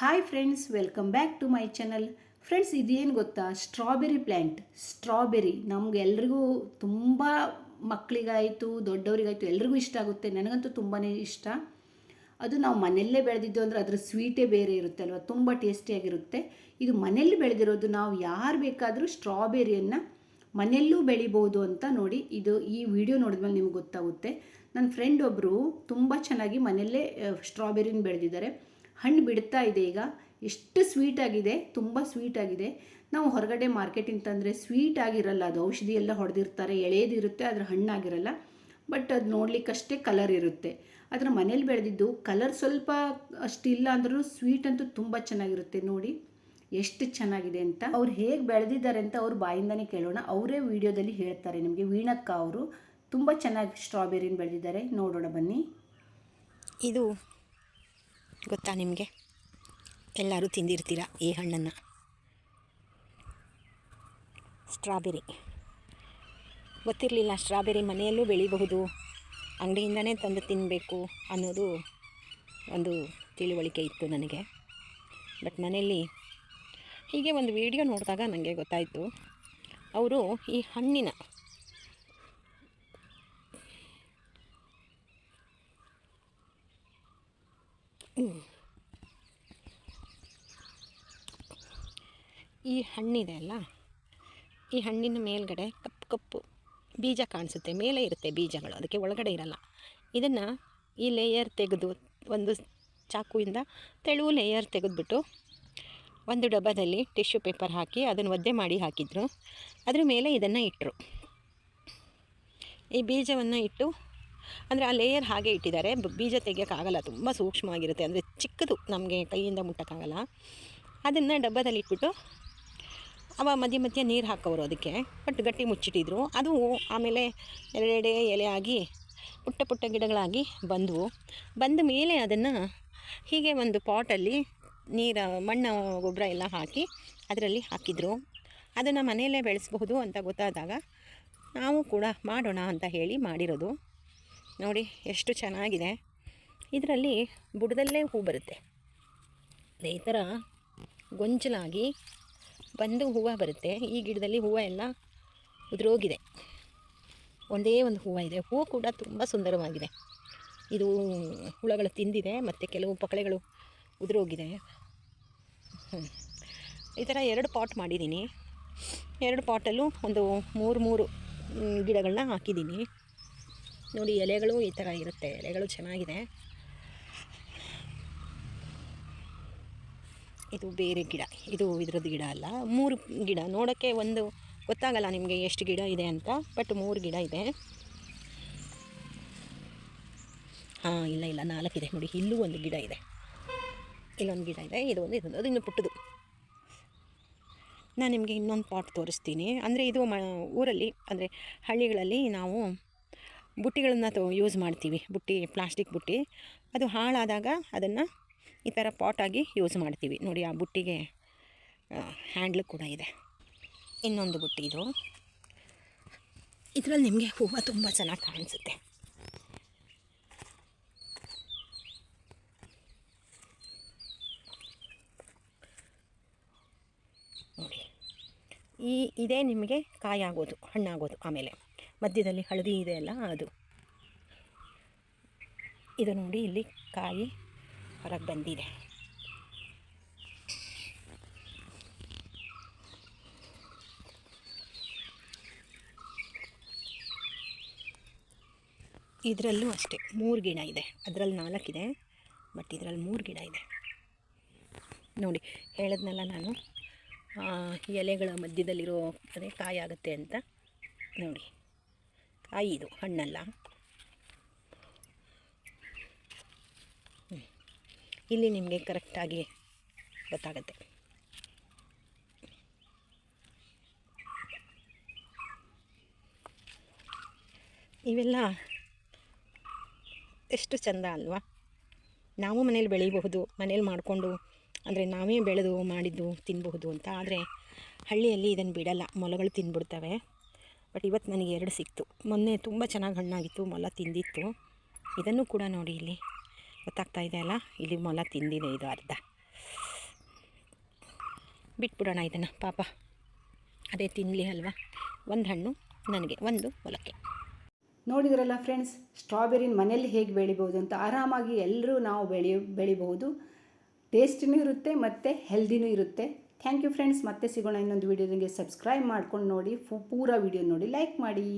Hi friends welcome back to my channel friends ಇದೇನು ಗೊತ್ತಾ? Strawberry plant strawberry ನಮಗೆಲ್ರಿಗೂ ತುಂಬ ಮಕ್ಕಳಿಗಾಯಿತು ದೊಡ್ಡವರಿಗಾಯಿತು, ಎಲ್ರಿಗೂ ಇಷ್ಟ ಆಗುತ್ತೆ. ನನಗಂತೂ ತುಂಬಾ ಇಷ್ಟ. ಅದು ನಾವು ಮನೆಯಲ್ಲೇ ಬೆಳೆದಿದ್ದು ಅಂದರೆ ಅದರ ಸ್ವೀಟೇ ಬೇರೆ ಇರುತ್ತೆ ಅಲ್ವಾ? ತುಂಬ ಟೇಸ್ಟಿಯಾಗಿರುತ್ತೆ ಇದು ಮನೆಯಲ್ಲಿ ಬೆಳೆದಿರೋದು ನಾವು ಯಾರು ಬೇಕಾದರೂ ಸ್ಟ್ರಾಬೆರಿಯನ್ನು ಮನೆಯಲ್ಲೂ ಬೆಳಿಬೋದು ಅಂತ ನೋಡಿ ಇದು ಈ ವಿಡಿಯೋ ನೋಡಿದ್ಮೇಲೆ ನಿಮ್ಗೆ ಗೊತ್ತಾಗುತ್ತೆ. ನನ್ನ ಫ್ರೆಂಡ್ ಒಬ್ಬರು ತುಂಬ ಚೆನ್ನಾಗಿ ಮನೆಯಲ್ಲೇ ಸ್ಟ್ರಾಬೆರಿನ ಬೆಳೆದಿದ್ದಾರೆ. ಹಣ್ಣು ಬಿಡ್ತಾ ಇದೆ ಈಗ. ಎಷ್ಟು ಸ್ವೀಟಾಗಿದೆ ತುಂಬ ಸ್ವೀಟಾಗಿದೆ ನಾವು ಹೊರಗಡೆ ಮಾರ್ಕೆಟಿಂದ ತಂದರೆ ಸ್ವೀಟ್ ಆಗಿರಲ್ಲ, ಅದು ಔಷಧಿ ಎಲ್ಲ ಹೊಡೆದಿರ್ತಾರೆ, ಎಳೆದಿರುತ್ತೆ, ಅದರ ಹಣ್ಣಾಗಿರಲ್ಲ. ಬಟ್ ಅದು ನೋಡ್ಲಿಕ್ಕಷ್ಟೇ ಕಲರ್ ಇರುತ್ತೆ. ಅದರ ಮನೇಲಿ ಬೆಳೆದಿದ್ದು ಕಲರ್ ಸ್ವಲ್ಪ ಅಷ್ಟಿಲ್ಲ ಅಂದ್ರೂ ಸ್ವೀಟ್ ಅಂತೂ ತುಂಬ ಚೆನ್ನಾಗಿರುತ್ತೆ ನೋಡಿ. ಎಷ್ಟು ಚೆನ್ನಾಗಿದೆ ಅಂತ. ಅವ್ರು ಹೇಗೆ ಬೆಳೆದಿದ್ದಾರೆ ಅಂತ ಅವ್ರ ಬಾಯಿಂದನೇ ಕೇಳೋಣ. ಅವರೇ ವಿಡಿಯೋದಲ್ಲಿ ಹೇಳ್ತಾರೆ ನಿಮಗೆ. ವೀಣಕ್ಕ ಅವರು ತುಂಬ ಚೆನ್ನಾಗಿ ಸ್ಟ್ರಾಬೆರಿನ ಬೆಳೆದಿದ್ದಾರೆ. ನೋಡೋಣ ಬನ್ನಿ. ಇದು ಗೊತ್ತಾ ನಿಮಗೆ? ಎಲ್ಲರೂ ತಿಂದಿರ್ತೀರ ಈ ಹಣ್ಣನ್ನು? ಸ್ಟ್ರಾಬೆರಿ. ಗೊತ್ತಿರಲಿಲ್ಲ, ಸ್ಟ್ರಾಬೆರಿ ಮನೆಯಲ್ಲೂ ಬೆಳಿಬಹುದು. ಅಂಗಡಿಯಿಂದನೇ ತಂದು ತಿನ್ನಬೇಕು ಅನ್ನೋದು ಒಂದು ತಿಳುವಳಿಕೆ ಇತ್ತು ನನಗೆ. ಬಟ್ ಮನೆಯಲ್ಲಿ ಹೀಗೆ ಒಂದು ವಿಡಿಯೋ ನೋಡಿದಾಗ ನನಗೆ ಗೊತ್ತಾಯಿತು. ಅವರು ಈ ಹಣ್ಣಿನ ಈ ಹಣ್ಣಿದೆ ಅಲ್ಲ? ಈ ಹಣ್ಣಿನ ಮೇಲ್ಗಡೆ ಕಪ್ಪು ಕಪ್ಪು ಬೀಜ ಕಾಣಿಸುತ್ತೆ. ಮೇಲೆ ಇರುತ್ತೆ ಬೀಜಗಳು, ಅದಕ್ಕೆ ಒಳಗಡೆ ಇರಲ್ಲ. ಇದನ್ನು ಈ ಲೇಯರ್ ತೆಗೆದು ಒಂದು ಚಾಕುವಿಂದ ತೆಳುವು ಲೇಯರ್ ತೆಗೆದುಬಿಟ್ಟು ಒಂದು ಡಬ್ಬದಲ್ಲಿ ಟಿಶ್ಯೂ ಪೇಪರ್ ಹಾಕಿ ಅದನ್ನು ಒದ್ದೆ ಮಾಡಿ ಹಾಕಿದರು. ಅದ್ರ ಮೇಲೆ ಇದನ್ನು ಇಟ್ಟರು ಈ ಬೀಜವನ್ನು ಇಟ್ಟು ಅಂದರೆ ಆ ಲೇಯರ್ ಹಾಗೆ ಇಟ್ಟಿದ್ದಾರೆ. ಬೀಜ ತೆಗಿಯೋಕ್ಕಾಗಲ್ಲ. ತುಂಬ ಸೂಕ್ಷ್ಮವಾಗಿರುತ್ತೆ. ಅಂದರೆ ಚಿಕ್ಕದು ನಮಗೆ ಕೈಯಿಂದ ಮುಟ್ಟೋಕ್ಕಾಗಲ್ಲ. ಅದನ್ನು ಡಬ್ಬದಲ್ಲಿ ಇಟ್ಬಿಟ್ಟು ಅವ ಮಧ್ಯ ಮಧ್ಯೆ ನೀರು ಹಾಕೋರು ಅದಕ್ಕೆ. ಬಟ್ ಗಟ್ಟಿ ಮುಚ್ಚಿಟ್ಟಿದ್ರು. ಅದು ಆಮೇಲೆ ಎರಡೆಡೆ ಎಲೆ ಆಗಿ ಪುಟ್ಟ ಪುಟ್ಟ ಗಿಡಗಳಾಗಿ ಬಂದವು. ಬಂದ ಮೇಲೆ ಅದನ್ನು ಹೀಗೆ ಒಂದು ಪಾಟಲ್ಲಿ ನೀರು, ಮಣ್ಣು, ಗೊಬ್ಬರ ಎಲ್ಲ ಹಾಕಿ ಅದರಲ್ಲಿ ಹಾಕಿದರು. ಅದನ್ನು ಮನೆಯಲ್ಲೇ ಬೆಳೆಸಬಹುದು ಅಂತ ಗೊತ್ತಾದಾಗ ನಾವು ಕೂಡ ಮಾಡೋಣ ಅಂತ ಹೇಳಿ ಮಾಡಿರೋದು. ನೋಡಿ ಎಷ್ಟು ಚೆನ್ನಾಗಿದೆ. ಇದರಲ್ಲಿ ಬುಡದಲ್ಲೇ ಹೂ ಬರುತ್ತೆ. ಅದೇ ಈ ಥರ ಗೊಂಚಲಾಗಿ ಬಂದು ಹೂವು ಬರುತ್ತೆ. ಈ ಗಿಡದಲ್ಲಿ ಹೂವು ಎಲ್ಲ ಉದುರೋಗಿದೆ. ಒಂದೇ ಒಂದು ಹೂವು ಇದೆ. ಹೂವು ಕೂಡ ತುಂಬ ಸುಂದರವಾಗಿದೆ. ಇದು ಹುಳಗಳು ತಿಂದಿದೆ ಮತ್ತು ಕೆಲವು ಪಕಳೆಗಳು ಉದುರೋಗಿದೆ. ಈ ಥರ ಎರಡು ಪಾಟ್ ಮಾಡಿದ್ದೀನಿ. ಎರಡು ಪಾಟಲ್ಲೂ ಒಂದು ಮೂರು ಮೂರು ಗಿಡಗಳನ್ನ ಹಾಕಿದ್ದೀನಿ. ನೋಡಿ ಎಲೆಗಳು ಈ ಥರ ಇರುತ್ತೆ. ಎಲೆಗಳು ಚೆನ್ನಾಗಿದೆ. ಇದು ಬೇರೆ ಗಿಡ. ಇದು ಇದ್ರದ್ದು ಗಿಡ ಅಲ್ಲ. ಮೂರು ಗಿಡ. ನೋಡೋಕ್ಕೆ ಒಂದು ಗೊತ್ತಾಗಲ್ಲ ನಿಮಗೆ ಎಷ್ಟು ಗಿಡ ಇದೆ ಅಂತ, ಬಟ್ ಮೂರು ಗಿಡ ಇದೆ. ಹಾಂ, ಇಲ್ಲ ಇಲ್ಲ. ನಾಲ್ಕಿದೆ ನೋಡಿ, ಇಲ್ಲೂ ಒಂದು ಗಿಡ ಇದೆ. ಇಲ್ಲೊಂದು ಗಿಡ ಇದೆ. ಇದು ಒಂದು, ಇದೊಂದು, ಅದು ಇನ್ನು ಪುಟ್ಟದು. ನಾನು ನಿಮಗೆ ಇನ್ನೊಂದು ಪಾಟ್ ತೋರಿಸ್ತೀನಿ. ಅಂದರೆ ಇದು ಮ ಊರಲ್ಲಿ, ಅಂದರೆ ಹಳ್ಳಿಗಳಲ್ಲಿ ನಾವು ಬುಟ್ಟಿಗಳನ್ನು ತೊ ಯೂಸ್ ಮಾಡ್ತೀವಿ. ಬುಟ್ಟಿ ಪ್ಲಾಸ್ಟಿಕ್ ಬುಟ್ಟಿ. ಅದು ಹಾಳಾದಾಗ ಅದನ್ನು ಈ ಥರ ಪಾಟಾಗಿ ಯೂಸ್ ಮಾಡ್ತೀವಿ. ನೋಡಿ, ಆ ಬುಟ್ಟಿಗೆ ಹ್ಯಾಂಡ್ಲ್ ಕೂಡ ಇದೆ. ಇನ್ನೊಂದು ಬುಟ್ಟಿ ಇದು. ಇದರಲ್ಲಿ ನಿಮಗೆ ಹೂವು ತುಂಬ ಚೆನ್ನಾಗಿ ಕಾಣಿಸುತ್ತೆ ನೋಡಿ ಈ ಇದೇ ನಿಮಗೆ ಕಾಯಾಗೋದು, ಹಣ್ಣಾಗೋದು ಆಮೇಲೆ. ಮಧ್ಯದಲ್ಲಿ ಹಳದಿ ಇದೆ ಅಲ್ಲ, ಅದು. ಇದು ನೋಡಿ, ಇಲ್ಲಿ ಕಾಯಿ ಹೊರಗೆ ಬಂದಿದೆ. ಇದರಲ್ಲೂ ಅಷ್ಟೇ, ಮೂರು ಗಿಡ ಇದೆ. ಅದರಲ್ಲಿ ನಾಲ್ಕಿದೆ, ಬಟ್ ಇದರಲ್ಲಿ ಮೂರು ಗಿಡ ಇದೆ. ನೋಡಿ, ಹೇಳಿದ್ನಲ್ಲ ನಾನು ಎಲೆಗಳ ಮಧ್ಯದಲ್ಲಿರೋ ಅದೇ ಕಾಯಿ ಆಗುತ್ತೆ ಅಂತ ನೋಡಿ. ಕಾಯಿ ಇದು, ಹಣ್ಣಲ್ಲ. ಇಲ್ಲಿ ನಿಮಗೆ ಕರೆಕ್ಟಾಗಿ ಗೊತ್ತಾಗುತ್ತೆ. ಇವೆಲ್ಲ ಎಷ್ಟು ಚಂದ ಅಲ್ವಾ? ನಾವು ಮನೇಲಿ ಬೆಳೀಬಹುದು, ಮನೇಲಿ ಮಾಡಿಕೊಂಡು ಅಂದರೆ ನಾವೇ ಬೆಳೆದು ಮಾಡಿದ್ದು ತಿನ್ನಬಹುದು ಅಂತ. ಆದರೆ ಹಳ್ಳಿಯಲ್ಲಿ ಇದನ್ನು ಬಿಡಲ್ಲ. ಮೊಲಗಳು ತಿಂದ್ಬಿಡ್ತವೆ ಬಟ್ ಇವತ್ತು ನನಗೆ ಎರಡು ಸಿಕ್ತು. ಮೊನ್ನೆ ತುಂಬ ಚೆನ್ನಾಗಿ ಹಣ್ಣಾಗಿತ್ತು, ಮೊಲ ತಿಂದಿತ್ತು. ಇದನ್ನು ಕೂಡ ನೋಡಿ ಇಲ್ಲಿ. ಗೊತ್ತಾಗ್ತಾ ಇದೆ ಅಲ್ಲ? ಇಲ್ಲಿ ಮೊಲ ತಿಂದಿದೆ ಇದು ಅರ್ಧ. ಬಿಟ್ಬಿಡೋಣ ಇದನ್ನು, ಪಾಪ. ಅದೇ ತಿನ್ನಲಿ ಅಲ್ವಾ? ಒಂದು ಹಣ್ಣು ನನಗೆ, ಒಂದು ಮೊಲಕ್ಕೆ. ನೋಡಿದ್ರಲ್ಲ ಫ್ರೆಂಡ್ಸ್ ಸ್ಟ್ರಾಬೆರಿನ ಮನೆಯಲ್ಲಿ ಹೇಗೆ ಬೆಳಿಬೋದು ಅಂತ ಆರಾಮಾಗಿ ಎಲ್ಲರೂ ನಾವು ಬೆಳಿ, ಬೆಳಿಬಹುದು. ಟೇಸ್ಟಿನೂ ಇರುತ್ತೆ ಮತ್ತು ಹೆಲ್ದಿನೂ ಇರುತ್ತೆ. ಥ್ಯಾಂಕ್ ಯು ಫ್ರೆಂಡ್ಸ್ ಮತ್ತೆ ಸಿಗೋಣ ಇನ್ನೊಂದು ವೀಡಿಯೋದಂಗೆ ಸಬ್ಸ್ಕ್ರೈಬ್ ಮಾಡ್ಕೊಂಡು ನೋಡಿ. ಫು ಪೂರ ವೀಡಿಯೋ ನೋಡಿ. ಲೈಕ್ ಮಾಡಿ.